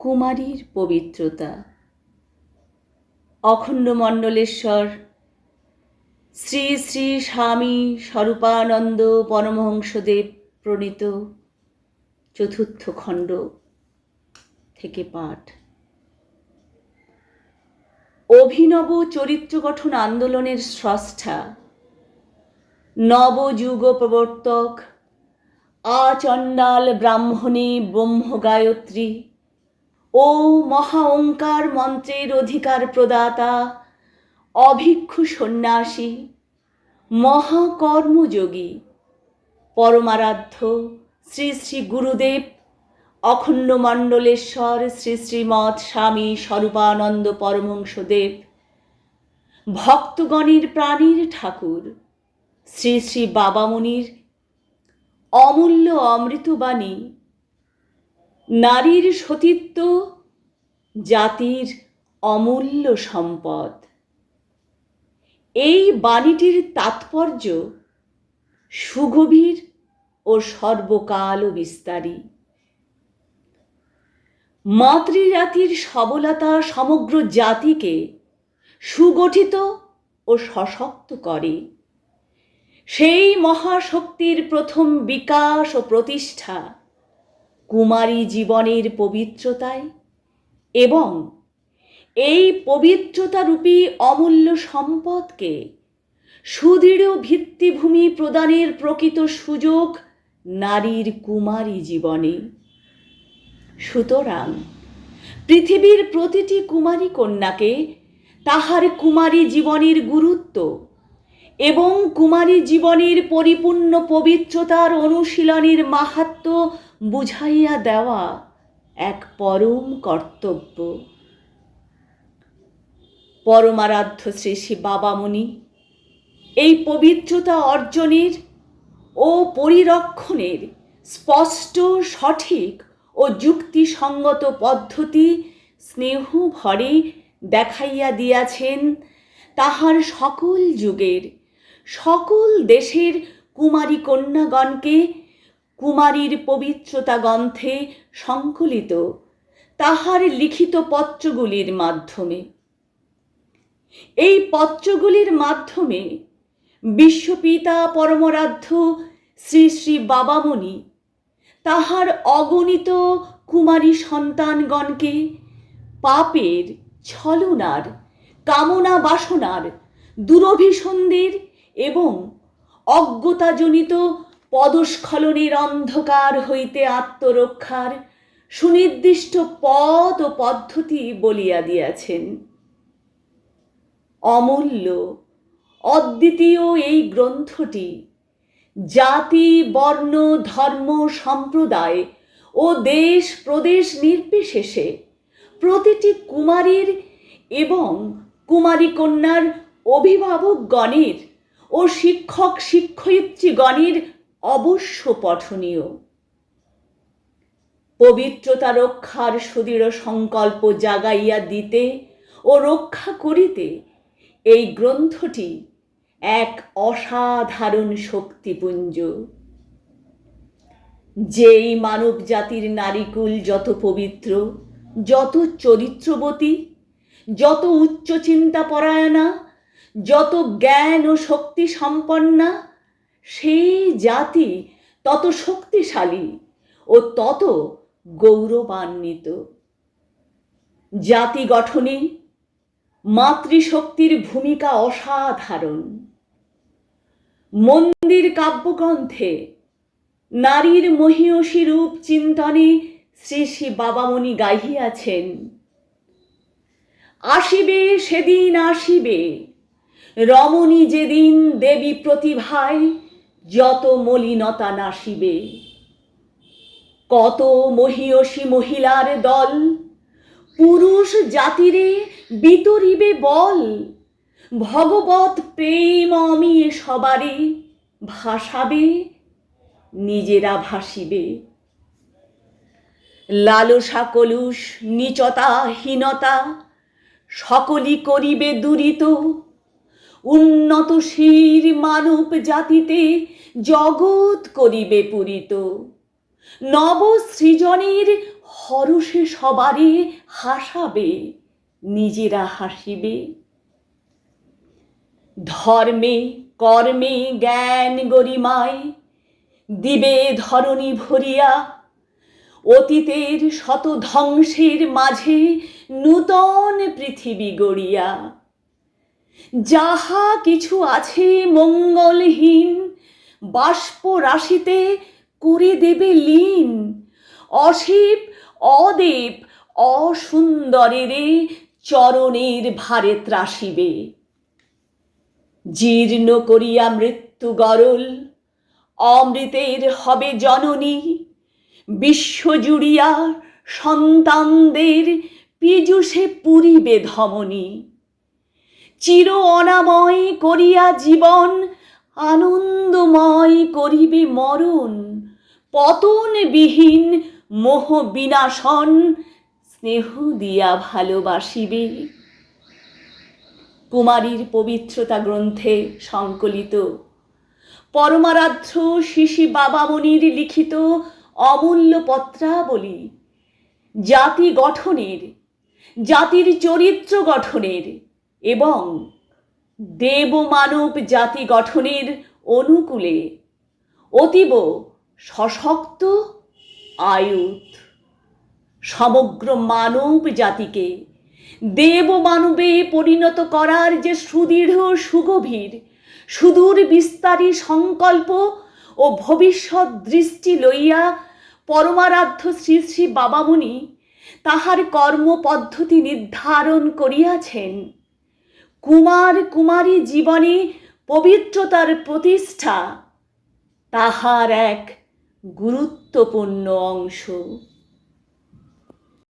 কুমারীর পবিত্রতা। অখণ্ড মণ্ডলেশ্বর শ্রী শ্রী স্বামী স্বরূপানন্দ পরমহংসদেব প্রণীত চতুর্থ খণ্ড থেকে পাঠ। অভিনব চরিত্র গঠন আন্দোলনের স্রষ্টা নবযুগ প্রবর্তক আচণ্ডাল ব্রাহ্মণী ব্রহ্ম গায়ত্রী ও মহা ওঙ্কার মন্ত্রের অধিকার প্রদাতা, অভিক্ষু সন্ন্যাসী, মহাকর্মযোগী, পরমারাধ্য, শ্রী শ্রী গুরুদেব, অখণ্ড মণ্ডলেশ্বর, শ্রী শ্রীমৎ স্বামী স্বরূপানন্দ পরমংসদেব ভক্তগণের প্রাণীর ঠাকুর, শ্রী শ্রী বাবামণির অমূল্য অমৃতবাণী নারীর সতীত্ব জাতির অমূল্য সম্পদ। এই বাণীটির তাৎপর্য সুগভীর ও সর্বকাল বিস্তারী। মাতৃজাতির সবলতা সমগ্র জাতিকে সুগঠিত ও সশক্ত করে। সেই মহাশক্তির প্রথম বিকাশ ও প্রতিষ্ঠা কুমারী জীবনের পবিত্রতায় এবং এই পবিত্রতারূপী অমূল্য সম্পদকে সুদৃঢ় ভিত্তিভূমি প্রদানের প্রকৃত সুযোগ নারীর কুমারী জীবনে। সুতরাং পৃথিবীর প্রতিটি কুমারী কন্যাকে তাহার কুমারী জীবনের গুরুত্ব এবং কুমারী জীবনের পরিপূর্ণ পবিত্রতার অনুশীলনের মাহাত্ম বুঝাইয়া দেওয়া এক পরম কর্তব্য। পরমারাধ্য শ্রী শ্রী বাবামণি, এই পবিত্রতা অর্জনের ও পরিরক্ষণের স্পষ্ট, সঠিক ও যুক্তিসঙ্গত পদ্ধতি স্নেহ ভরে দেখাইয়া দিয়াছেন তাহার সকল যুগের, সকল দেশের কুমারী কন্যাগণকে কুমারীর পবিত্রতা গ্রন্থে সংকলিত তাহার লিখিত পত্রগুলির মাধ্যমে। এই পত্রগুলির মাধ্যমে বিশ্বপিতা পরমরাধ্য শ্রী শ্রী বাবামণি তাহার অগণিত কুমারী সন্তানগণকে পাপের ছলনার, কামনা বাসনার, দুরভিসন্ধির এবং অজ্ঞতাজনিত পদস্খলনের অন্ধকার হইতে আত্মরক্ষার সুনির্দিষ্ট পদ ও পদ্ধতি বলিয়া দিয়াছেন। অমূল্য, অদ্বিতীয় এই গ্রন্থটি জাতি, বর্ণ, ধর্ম, সম্প্রদায় ও দেশ, প্রদেশ নির্বিশেষে প্রতিটি কুমারীর এবং কুমারী কন্যার অভিভাবকগণের ও শিক্ষক শিক্ষয়িত্রীগণের অবশ্য পঠনীয়। পবিত্রতা রক্ষার সুদৃঢ় সংকল্প জাগাইয়া দিতে ও রক্ষা করিতে এই গ্রন্থটি এক অসাধারণ শক্তিপুঞ্জ। যেই মানব জাতির নারীকুল যত পবিত্র, যত চরিত্রবতী, যত উচ্চ চিন্তা পরায়ণা যত জ্ঞান ও শক্তি সম্পন্না সেই জাতি তত শক্তিশালী ও তত গৌরবান্বিত। জাতি গঠনে মাতৃশক্তির ভূমিকা অসাধারণ। মন্দির কাব্যগ্রন্থে নারীর মহিয়সী রূপ চিন্তনে শ্রী শ্রী বাবামণি গাইয়াছেন আসিবে সেদিন আসিবে, রমণী যেদিন দেবী প্রতিভায় যত মলিনতা নাসিবে, কত মহিয়সী মহিলার দল, পুরুষ জাতিরে বিতরিবে বল। ভগবত প্রেম অমিয়ে সবারে ভাসাবে, নিজেরা ভাসিবে। লালসা কলুষ নিচতা হীনতা সকলই করিবে দূরিত উন্নত শির মানব জাতিতে জগৎ করিবে পূরিত। নব সৃজনের হরষে সবারে হাসাবে, নিজেরা হাসিবে। ধর্মে, কর্মে জ্ঞান গরিমায় দিবে ধরণী ভরিয়া। অতীতের শত ধ্বংসের মাঝে নূতন পৃথিবী গড়িয়া। যাহা কিছু আছে মঙ্গলহীন, বাষ্প রাশিতে করে দেবে লীন। অশিব অদেব, অসুন্দরেরে চরণের ভারে ত্রাসিবে। জীর্ণ করিয়া মৃত্যু গরল, অমৃতের হবে জননী। বিশ্বজুড়িয়া সন্তানদের পীযুষে পুরিবে ধমনী। চির অনাময় করিয়া জীবন, আনন্দময় করিবে মরণ। পতনবিহীন মোহ বিনাশন, স্নেহ দিয়া ভালোবাসিবে। কুমারীর পবিত্রতা গ্রন্থে সংকলিত। পরমারাধ্য শিশি বাবামণির লিখিত অমূল্য পত্রাবলী। জাতি গঠনের, জাতির চরিত্র গঠনের। এবং দেবমানব জাতি গঠনের অনুকূলে অতীব সশক্ত আয়ুত সমগ্র মানব জাতিকে দেব মানবে পরিণত করার যে সুদৃঢ় সুগভীর, সুদূর বিস্তারী সংকল্প ও ভবিষ্যৎ দৃষ্টি লইয়া পরমারাধ্য শ্রী শ্রী বাবামণি তাহার কর্মপদ্ধতি নির্ধারণ করিয়াছেন। কুমার কুমারী জীবনে পবিত্রতার প্রতিষ্ঠা তাহার এক গুরুত্বপূর্ণ অংশ।